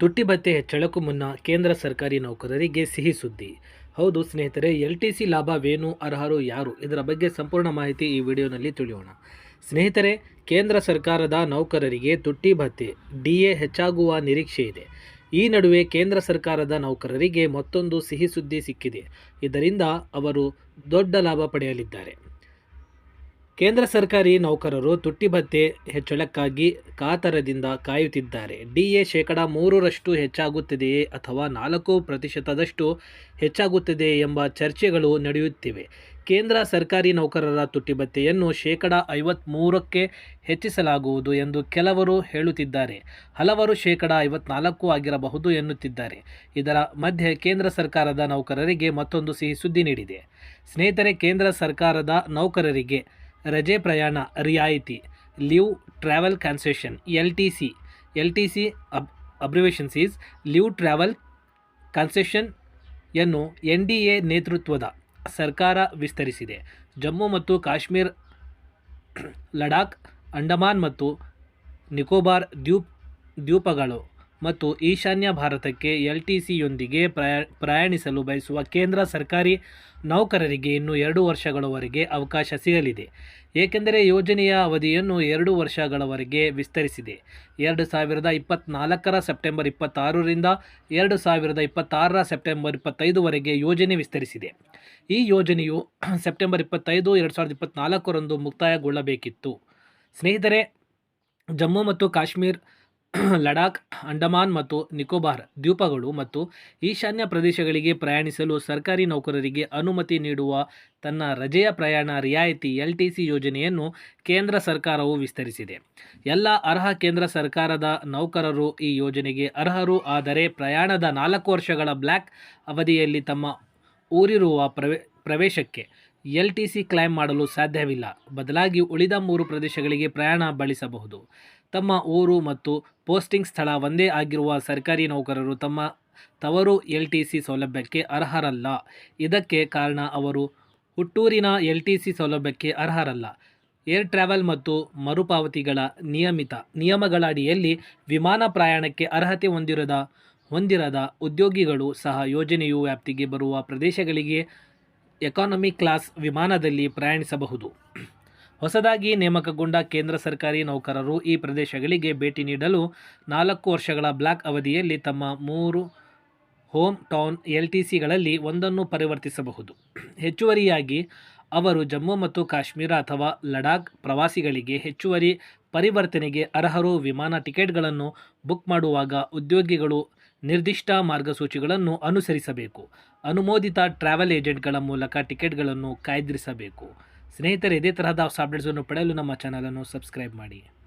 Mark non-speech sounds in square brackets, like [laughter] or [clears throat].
ತುಟ್ಟಿ ಭತ್ತೆ ಹೆಚ್ಚಳಕ್ಕೂ ಮುನ್ನ ಕೇಂದ್ರ ಸರ್ಕಾರಿ ನೌಕರರಿಗೆ ಸಿಹಿ ಸುದ್ದಿ. ಹೌದು ಸ್ನೇಹಿತರೆ, ಎಲ್ ಟಿ ಸಿ ಲಾಭವೇನು, ಅರ್ಹರು ಯಾರು? ಇದರ ಬಗ್ಗೆ ಸಂಪೂರ್ಣ ಮಾಹಿತಿ ಈ ವಿಡಿಯೋನಲ್ಲಿ ತಿಳಿಯೋಣ. ಸ್ನೇಹಿತರೆ, ಕೇಂದ್ರ ಸರ್ಕಾರದ ನೌಕರರಿಗೆ ತುಟ್ಟಿ ಭತ್ಯೆ ಡಿ ಎ ಹೆಚ್ಚಾಗುವ ನಿರೀಕ್ಷೆ ಇದೆ. ಈ ನಡುವೆ ಕೇಂದ್ರ ಸರ್ಕಾರದ ನೌಕರರಿಗೆ ಮತ್ತೊಂದು ಸಿಹಿ ಸುದ್ದಿ ಸಿಕ್ಕಿದೆ. ಇದರಿಂದ ಅವರು ದೊಡ್ಡ ಲಾಭ ಪಡೆಯಲಿದ್ದಾರೆ. ಕೇಂದ್ರ ಸರ್ಕಾರಿ ನೌಕರರು ತುಟ್ಟಿ ಭತ್ಯೆ ಹೆಚ್ಚಳಕ್ಕಾಗಿ ಕಾತರದಿಂದ ಕಾಯುತ್ತಿದ್ದಾರೆ. ಡಿಎ ಶೇಕಡ ಮೂರರಷ್ಟು ಹೆಚ್ಚಾಗುತ್ತಿದೆಯೇ ಅಥವಾ ನಾಲ್ಕು ಪ್ರತಿಶತದಷ್ಟು ಹೆಚ್ಚಾಗುತ್ತಿದೆಯೇ ಎಂಬ ಚರ್ಚೆಗಳು ನಡೆಯುತ್ತಿವೆ. ಕೇಂದ್ರ ಸರ್ಕಾರಿ ನೌಕರರ ತುಟ್ಟಿ ಭತ್ಯೆಯನ್ನು ಶೇಕಡ ಐವತ್ತ್ಮೂರಕ್ಕೆ ಹೆಚ್ಚಿಸಲಾಗುವುದು ಎಂದು ಕೆಲವರು ಹೇಳುತ್ತಿದ್ದಾರೆ. ಹಲವರು ಶೇಕಡ ಐವತ್ನಾಲ್ಕು ಆಗಿರಬಹುದು ಎನ್ನುತ್ತಿದ್ದಾರೆ. ಇದರ ಮಧ್ಯೆ ಕೇಂದ್ರ ಸರ್ಕಾರದ ನೌಕರರಿಗೆ ಮತ್ತೊಂದು ಸಿಹಿ ಸುದ್ದಿ ನೀಡಿದೆ. ಸ್ನೇಹಿತರೆ, ಕೇಂದ್ರ ಸರ್ಕಾರದ ನೌಕರರಿಗೆ ರಜೆ ಪ್ರಯಾಣ ರಿಯಾಯಿತಿ, leave travel concession, L T C, L T C ab abbreviations is leave travel concession ಯನ್ನು ಎನ್ ಡಿ ಎ ನೇತೃತ್ವದ ಸರ್ಕಾರ ವಿಸ್ತರಿಸಿದೆ. ಜಮ್ಮು ಮತ್ತು ಕಾಶ್ಮೀರ್, ಲಡಾಖ್, ಅಂಡಮಾನ್ ಮತ್ತು ನಿಕೋಬಾರ್ ದ್ವೀಪ್, ದ್ವೀಪಗಳು ಮತ್ತು ಈಶಾನ್ಯ ಭಾರತಕ್ಕೆ ಎಲ್ ಟಿ ಸಿಯೊಂದಿಗೆ ಪ್ರಯಾ, ಪ್ರಯಾಣಿಸಲು ಬಯಸುವ ಕೇಂದ್ರ ಸರ್ಕಾರಿ ನೌಕರರಿಗೆ ಇನ್ನು ಎರಡು ವರ್ಷಗಳವರೆಗೆ ಅವಕಾಶ ಸಿಗಲಿದೆ. ಏಕೆಂದರೆ ಯೋಜನೆಯ ಅವಧಿಯನ್ನು ಎರಡು ವರ್ಷಗಳವರೆಗೆ ವಿಸ್ತರಿಸಿದೆ. ಎರಡು ಸಾವಿರದ ಇಪ್ಪತ್ತ್ನಾಲ್ಕರ ಸೆಪ್ಟೆಂಬರ್ ಇಪ್ಪತ್ತಾರರಿಂದ ಎರಡು ಸಾವಿರದ ಇಪ್ಪತ್ತಾರರ ಸೆಪ್ಟೆಂಬರ್ ಇಪ್ಪತ್ತೈದುವರೆಗೆ ಯೋಜನೆ ವಿಸ್ತರಿಸಿದೆ. ಈ ಯೋಜನೆಯು ಸೆಪ್ಟೆಂಬರ್ ಇಪ್ಪತ್ತೈದು, ಎರಡು ಸಾವಿರದ ಇಪ್ಪತ್ತ್ನಾಲ್ಕರಂದು ಮುಕ್ತಾಯಗೊಳ್ಳಬೇಕಿತ್ತು. ಸ್ನೇಹಿತರೆ, ಜಮ್ಮು ಮತ್ತು ಕಾಶ್ಮೀರ್ [clears throat] ಲಡಾಖ್, ಅಂಡಮಾನ್ ಮತ್ತು ನಿಕೋಬಾರ್ ದ್ವೀಪಗಳು ಮತ್ತು ಈಶಾನ್ಯ ಪ್ರದೇಶಗಳಿಗೆ ಪ್ರಯಾಣಿಸಲು ಸರ್ಕಾರಿ ನೌಕರರಿಗೆ ಅನುಮತಿ ನೀಡುವ ತನ್ನ ರಜೆಯ ಪ್ರಯಾಣ ರಿಯಾಯಿತಿ ಎಲ್ ಟಿ ಸಿ ಯೋಜನೆಯನ್ನು ಕೇಂದ್ರ ಸರ್ಕಾರವು ವಿಸ್ತರಿಸಿದೆ. ಎಲ್ಲ ಅರ್ಹ ಕೇಂದ್ರ ಸರ್ಕಾರದ ನೌಕರರು ಈ ಯೋಜನೆಗೆ ಅರ್ಹರು, ಆದರೆ ಪ್ರಯಾಣದ ನಾಲ್ಕು ವರ್ಷಗಳ ಬ್ಲ್ಯಾಕ್ ಅವಧಿಯಲ್ಲಿ ತಮ್ಮ ಊರಿರುವ ಪ್ರವೇ, ಪ್ರವೇಶಕ್ಕೆ ಎಲ್ ಟಿ ಸಿ ಕ್ಲೈಮ್ ಮಾಡಲು ಸಾಧ್ಯವಿಲ್ಲ. ಬದಲಾಗಿ ಉಳಿದ ಮೂರು ಪ್ರದೇಶಗಳಿಗೆ ಪ್ರಯಾಣ ಬಳಸಬಹುದು. ತಮ್ಮ ಊರು ಮತ್ತು ಪೋಸ್ಟಿಂಗ್ ಸ್ಥಳ ಒಂದೇ ಆಗಿರುವ ಸರ್ಕಾರಿ ನೌಕರರು ತಮ್ಮ ತವರು ಎಲ್ ಟಿ ಸಿ ಸೌಲಭ್ಯಕ್ಕೆ ಅರ್ಹರಲ್ಲ. ಇದಕ್ಕೆ ಕಾರಣ ಅವರು ಹುಟ್ಟೂರಿನ ಎಲ್ ಟಿ ಸಿ ಸೌಲಭ್ಯಕ್ಕೆ ಅರ್ಹರಲ್ಲ. ಏರ್ ಟ್ರಾವೆಲ್ ಮತ್ತು ಮರುಪಾವತಿಗಳ ನಿಯಮಿತ ನಿಯಮಗಳ ಅಡಿಯಲ್ಲಿ ವಿಮಾನ ಪ್ರಯಾಣಕ್ಕೆ ಅರ್ಹತೆ ಹೊಂದಿರದ ಹೊಂದಿರದ ಉದ್ಯೋಗಿಗಳು ಸಹ ಯೋಜನೆಯು ವ್ಯಾಪ್ತಿಗೆ ಬರುವ ಪ್ರದೇಶಗಳಿಗೆ ಎಕಾನಮಿ ಕ್ಲಾಸ್ ವಿಮಾನದಲ್ಲಿ ಪ್ರಯಾಣಿಸಬಹುದು. ಹೊಸದಾಗಿ ನೇಮಕಗೊಂಡ ಕೇಂದ್ರ ಸರ್ಕಾರಿ ನೌಕರರು ಈ ಪ್ರದೇಶಗಳಿಗೆ ಭೇಟಿ ನೀಡಲು ನಾಲ್ಕು ವರ್ಷಗಳ ಬ್ಲಾಕ್ ಅವಧಿಯಲ್ಲಿ ತಮ್ಮ ಮೂರು ಹೋಮ್ ಟೌನ್ ಎಲ್ ಟಿ ಸಿಗಳಲ್ಲಿ ಒಂದನ್ನು ಪರಿವರ್ತಿಸಬಹುದು. ಹೆಚ್ಚುವರಿಯಾಗಿ ಅವರು ಜಮ್ಮು ಮತ್ತು ಕಾಶ್ಮೀರ ಅಥವಾ ಲಡಾಖ್ ಪ್ರವಾಸಿಗಳಿಗೆ ಹೆಚ್ಚುವರಿ ಪರಿವರ್ತನೆಗೆ ಅರ್ಹರು ವಿಮಾನ ಟಿಕೆಟ್ಗಳನ್ನು ಬುಕ್ ಮಾಡುವಾಗ ಉದ್ಯೋಗಿಗಳು ನಿರ್ದಿಷ್ಟ ಮಾರ್ಗಸೂಚಿಗಳನ್ನು ಅನುಸರಿಸಬೇಕು. ಅನುಮೋದಿತ ಟ್ರಾವೆಲ್ ಏಜೆಂಟ್ಗಳ ಮೂಲಕ ಟಿಕೆಟ್ಗಳನ್ನು ಕಾಯ್ದಿರಿಸಬೇಕು. ಸ್ನೇಹಿತರೆ, ಇದೇ ತರಹದ ಹೊಸ ಅಪ್ಡೇಟ್ಸನ್ನು ಪಡೆಯಲು ನಮ್ಮ ಚಾನಲನ್ನು ಸಬ್ಸ್ಕ್ರೈಬ್ ಮಾಡಿ.